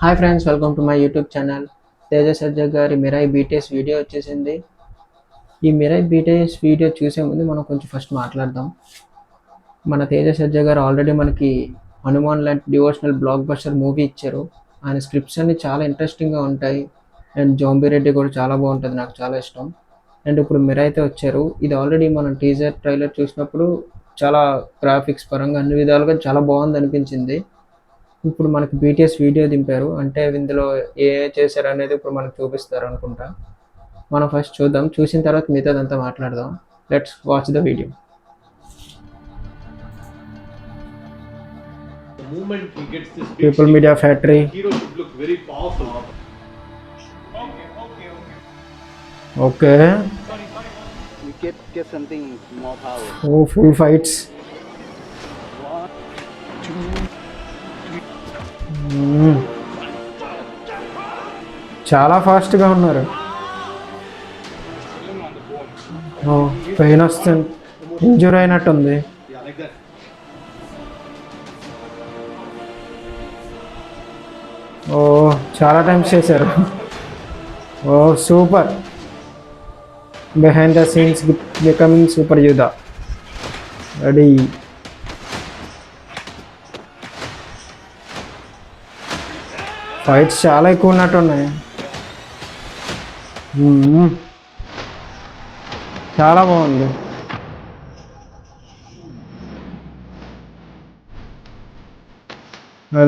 Hi friends welcome to my YouTube channel Teja Sajja గారి Mirai BTS video వచ్చేసింది. ఈ Mirai BTS video చూసే ముందు మనం కొంచెం ఫస్ట్ మాట్లాడదాం. మన తేజ సజ్జ గారు ఆల్రెడీ మనకి హనుమాన్ లాంటి డివోషనల్ బ్లాక్ బస్టర్ మూవీ ఇచ్చారు. ఆయన స్క్రిప్ట్స్ అన్ని చాలా ఇంట్రెస్టింగ్గా ఉంటాయి. అండ్ జాంబీ రెడ్డి కూడా చాలా బాగుంటుంది నాకు చాలా ఇష్టం. అండ్ ఇప్పుడు మిరాయి అయితే వచ్చారు. ఇది ఆల్రెడీ మనం టీజర్ ట్రైలర్ చూసినప్పుడు చాలా గ్రాఫిక్స్ పరంగా అన్ని విధాలుగా చాలా బాగుంది అనిపించింది ఇప్పుడు మనకి బీటీఎస్ వీడియో దింపారు. అంటే ఇందులో ఏ ఏ చేశారు అనేది ఇప్పుడు మనకు చూపిస్తారు అనుకుంటా. మనం ఫస్ట్ చూద్దాం. చూసిన తర్వాత మిగతాదంతా మాట్లాడదాం. Let's watch the video people media factory. Okay. Oh full fights చాలా ఫాస్ట్గా ఉన్నారు. పెయిన్ వస్తుంది. ఇంజూర్ అయినట్టుంది ఓ చాలా టైమ్స్ చేశారు. ఓ super. Behind the scenes becoming super యూదా రెడీ ఫైట్స్ చాలా ఎక్కువ ఉన్నట్టున్నాయి. ఉన్నాయి చాలా బాగుంది.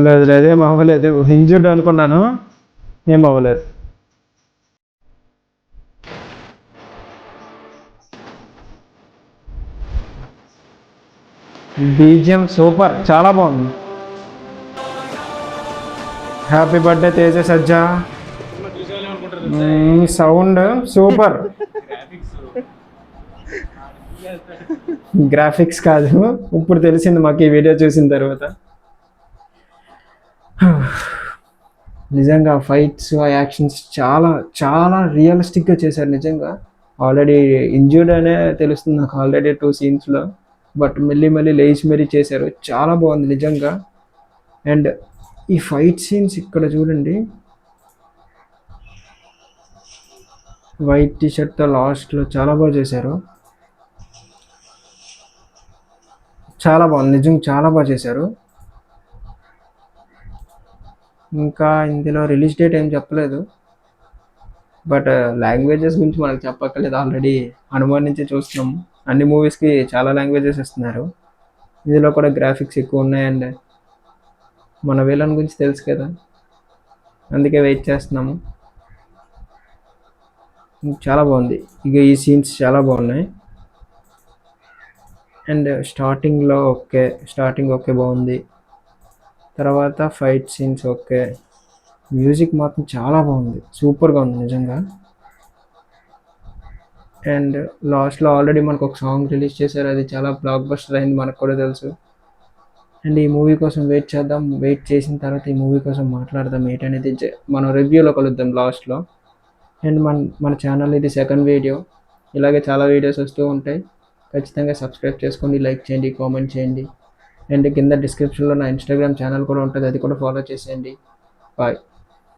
లేదు లేదు ఏం అవ్వలేదు ఇంజుర్డ్ అనుకున్నాను. ఏం అవ్వలేదు బీజిఎం సూపర్. చాలా బాగుంది. Happy birthday Teja Sajja sound super. Graphics కాదు. ఇప్పుడు తెలిసింది మాకు ఈ వీడియో చూసిన తర్వాత. నిజంగా ఫైట్స్ ఆ యాక్షన్స్ చాలా చాలా రియలిస్టిక్గా చేశారు నిజంగా. ఆల్రెడీ ఇంజూర్డ్ అనే తెలుస్తుంది నాకు ఆల్రెడీ టూ సీన్స్లో బట్ మళ్ళీ మళ్ళీ లేచి మరీ చేశారు. చాలా బాగుంది నిజంగా. అండ్ ఈ ఫైట్ సీన్స్ ఇక్కడ చూడండి. వైట్ టీ షర్ట్తో లాస్ట్లో చాలా బాగా చేశారు. చాలా బాగుంది నిజంగా చాలా బాగా చేశారు. ఇంకా ఇందులో రిలీజ్ డేట్ ఏం చెప్పలేదు. బట్ లాంగ్వేజెస్ uh, గురించి మనకు చెప్పక్కర్లేదు. ఆల్రెడీ హనుమాన్ నుంచి చూస్తున్నాం. అన్ని మూవీస్కి చాలా లాంగ్వేజెస్ ఇస్తున్నారు. ఇందులో కూడా గ్రాఫిక్స్ ఎక్కువ ఉన్నాయి. అండ్ మన విలన్ గురించి తెలుసు కదా. అందుకే వెయిట్ చేస్తున్నాము. చాలా బాగుంది. ఇక ఈ సీన్స్ చాలా బాగున్నాయి. అండ్ స్టార్టింగ్లో ఓకే స్టార్టింగ్ ఓకే బాగుంది. తర్వాత ఫైట్ సీన్స్ ఓకే మ్యూజిక్ మాత్రం చాలా బాగుంది. సూపర్గా ఉంది నిజంగా. అండ్ లాస్ట్లో ఆల్రెడీ మనకు ఒక సాంగ్ రిలీజ్ చేశారు. అది చాలా బ్లాక్ బస్టర్ అయింది మనకు కూడా తెలుసు. అండ్ ఈ మూవీ కోసం వెయిట్ చేద్దాం. వెయిట్ చేసిన తర్వాత ఈ మూవీ కోసం మాట్లాడదాం. ఏంటనేది మనం రివ్యూలో కలుద్దాం లాస్ట్లో అండ్ మన మన ఛానల్ ఇది సెకండ్ వీడియో ఇలాగే చాలా వీడియోస్ వస్తూ ఉంటాయి. ఖచ్చితంగా సబ్స్క్రైబ్ చేసుకోండి లైక్ చేయండి కామెంట్ చేయండి. అండ్ కింద డిస్క్రిప్షన్లో నా ఇన్స్టాగ్రామ్ ఛానల్ కూడా ఉంటుంది. అది కూడా ఫాలో చేసేయండి. బాయ్